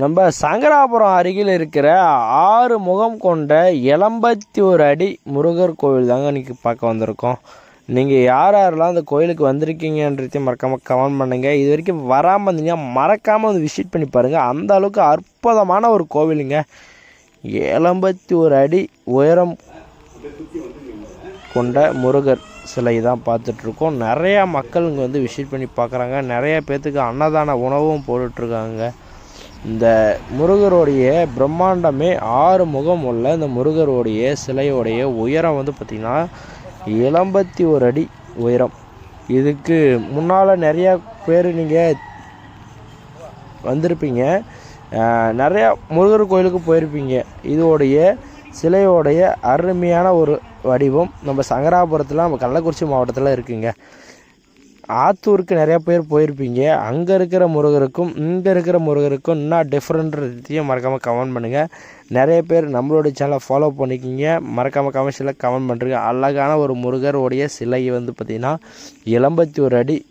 நம்ம சங்கராபுரம் அருகில் இருக்கிற ஆறு முகம் கொண்ட எலம்பத்தி ஒரு அடி முருகர் கோவில் தாங்க இன்னைக்கு பார்க்க வந்திருக்கோம். நீங்கள் யார் யாரெல்லாம் அந்த கோயிலுக்கு வந்திருக்கீங்கன்றதையும் மறக்காமல் கமெண்ட் பண்ணுங்கள் இது வரைக்கும் வராமல் இருந்தீங்கன்னா மறக்காமல் வந்து விசிட் பண்ணி பாருங்கள் அந்த அளவுக்கு அற்புதமான ஒரு கோவிலுங்க. எலம்பத்தி ஒரு அடி உயரம் கொண்ட முருகர் சிலை தான் பார்த்துட்ருக்கோம் நிறையா மக்கள் இங்கே வந்து விசிட் பண்ணி பார்க்குறாங்க. நிறையா பேர்த்துக்கு அன்னதான உணவும் போட்டுட்ருக்காங்க இந்த முருகருடைய பிரம்மாண்டமே ஆறு முகம் உள்ள இந்த முருகருடைய சிலையோடைய உயரம் வந்து பார்த்திங்கன்னா எலம்பத்தி ஒரு அடி உயரம். இதுக்கு முன்னால் நிறையா பேர் நீங்கள் வந்திருப்பீங்க. நிறையா முருகர் கோயிலுக்கு போயிருப்பீங்க. இதோடைய சிலையோடைய அருமையான ஒரு வடிவம் நம்ம சங்கராபுரத்தில் நம்ம கள்ளக்குறிச்சி மாவட்டத்தில் இருக்குங்க. ஆத்தூருக்கு நிறைய பேர் போயிருப்பீங்க. அங்கே இருக்கிற முருகருக்கும் இங்கே இருக்கிற முருகருக்கும் என்ன டிஃப்ரெண்ட்றதையும் மறக்காமல் கமெண்ட் பண்ணுங்கள் நிறைய பேர் நம்மளுடைய சேனலை ஃபாலோ பண்ணிக்கிங்க. மறக்காமல் கமெண்ட்ஸில் கமெண்ட் பண்ணுறீங்க அழகான ஒரு முருகருடைய சிலை வந்து பார்த்திங்கன்னா எலம்பத்தி ஒரு அடி